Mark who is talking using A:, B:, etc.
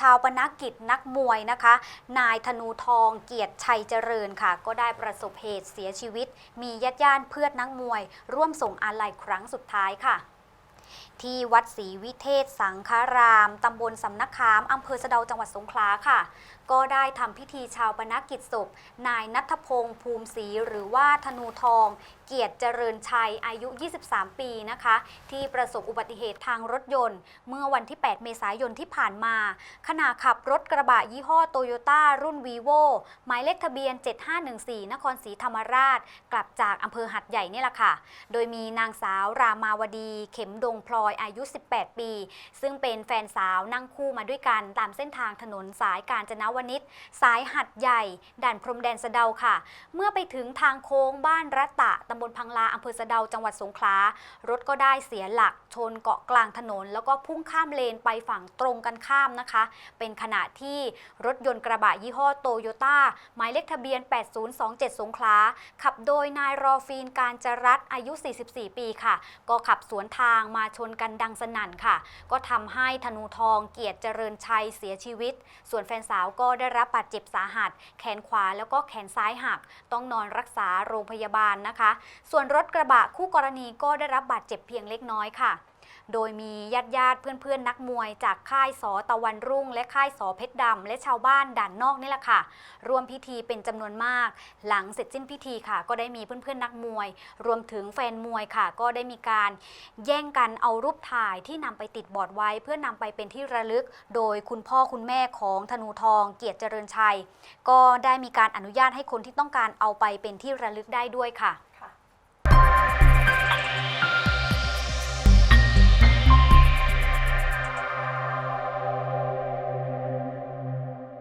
A: ชาวปนกิจนักมวยนะคะ นายธนูทองเกียรติชัยเจริญค่ะ ก็ได้ประสบเหตุเสียชีวิต มีญาติญาติเพื่อนนักมวย ร่วมส่งอาลัยครั้งสุดท้ายค่ะ ที่วัดศรีวิเทศสังฆาราม ตำบลสำนักขามอำเภอสะเดาจังหวัดสงขลาค่ะ ก็ได้ทำพิธีชาวปนกิจศพ นายนัทพงศ์ภูมิศรีหรือว่าธนูทอง เกียรติเจริญชัยอายุ 23 ปีนะคะ ที่ประสบอุบัติเหตุทางรถยนต์ เมื่อวันที่ 8 เมษายนที่ผ่านมา ขณะขับรถกระบะยี่ห้อโตโยต้ารุ่นวีโวหมายเลขทะเบียน 7514 นครศรีธรรมราช กลับจากอำเภอหัดใหญ่นี่แหละค่ะ โดยมีนางสาวรามาวดีเข็มดงพลอยอายุ 18 ปี ซึ่งเป็นแฟนสาวนั่งคู่มาด้วยกัน ตามเส้นทางถนนสายกาญจนวนิชสายหัดใหญ่ ด่านพรมแดนสะเดาค่ะ เมื่อไปถึงทางโค้งบ้านรัตตะตำบลพังลาอำเภอสะเดาจังหวัดสงขลารถก็ได้เสียหลักชนเกาะกลางถนน แล้วก็พุ่งข้ามเลนไปฝั่งตรงกันข้ามนะคะ เป็นขณะที่รถยนต์กระบะยี่ห้อโตโยต้าหมายเลขทะเบียน 8027 สงขลาขับโดยนายรอฟีนการจรัตอายุ 44 ปีค่ะ ก็ขับสวนทางมาชนกันดังสนั่นค่ะ ก็ทำให้ธนูทองเกียรติเจริญชัยเสียชีวิต ส่วนแฟนสาวก็ได้รับบาดเจ็บสาหัส แขนขวาแล้วก็แขนซ้ายหัก ต้องนอนรักษาโรงพยาบาลนะคะ ส่วนรถกระบะคู่กรณีก็ได้รับบาดเจ็บเพียงเล็กน้อยค่ะ โดยมีญาติญาติเพื่อนๆ นักมวยจากค่ายสอตะวันรุ่ง และค่ายสอเพชรดำและชาวบ้านด่านนอกนี่แหละค่ะ ร่วมพิธีเป็นจำนวนมาก หลังเสร็จสิ้นพิธีค่ะ ก็ได้มีเพื่อนๆ นักมวย รวมถึงแฟนมวยค่ะ ก็ได้มีการแย่งกันเอารูปถ่ายที่นำไปติดบอร์ดไว้ เพื่อนำไปเป็นที่ระลึก โดยคุณพ่อคุณแม่ของธนูทอง เกียรติเจริญชัย ก็ได้มีการอนุญาตให้คนที่ต้องการเอาไปเป็นที่ระลึกได้ด้วยค่ะ